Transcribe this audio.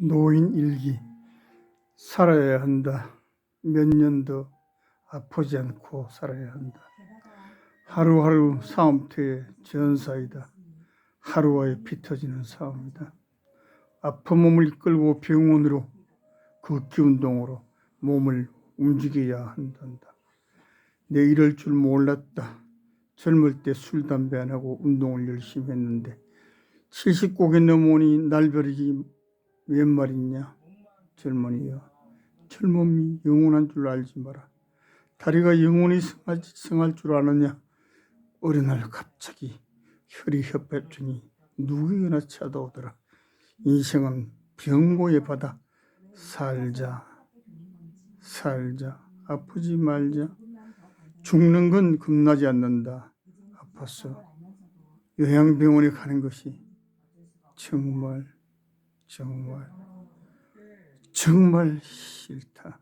노인 일기 살아야 한다. 몇년더 아프지 않고 살아야 한다. 하루하루 싸움터의 전사이다. 하루와에 피 터지는 싸움이다. 아픈 몸을 이끌고 병원으로 걷기 운동으로 몸을 움직여야 한단다. 내 이럴 줄 몰랐다. 젊을 때 술, 담배 안 하고 운동을 열심히 했는데 70곡이 넘어오니 날벼락이 웬 말이냐? 젊은이여 젊음이 영원한 줄 알지 마라. 다리가 영원히 성할, 성할 줄 아느냐? 어느 날 갑자기 혈이 협회증이 누구에게나 찾아오더라. 인생은 병고의 바다. 살자 살자. 아프지 말자. 죽는 건 겁나지 않는다. 아팠어 요양병원에 가는 것이 정말 정말 정말 싫다.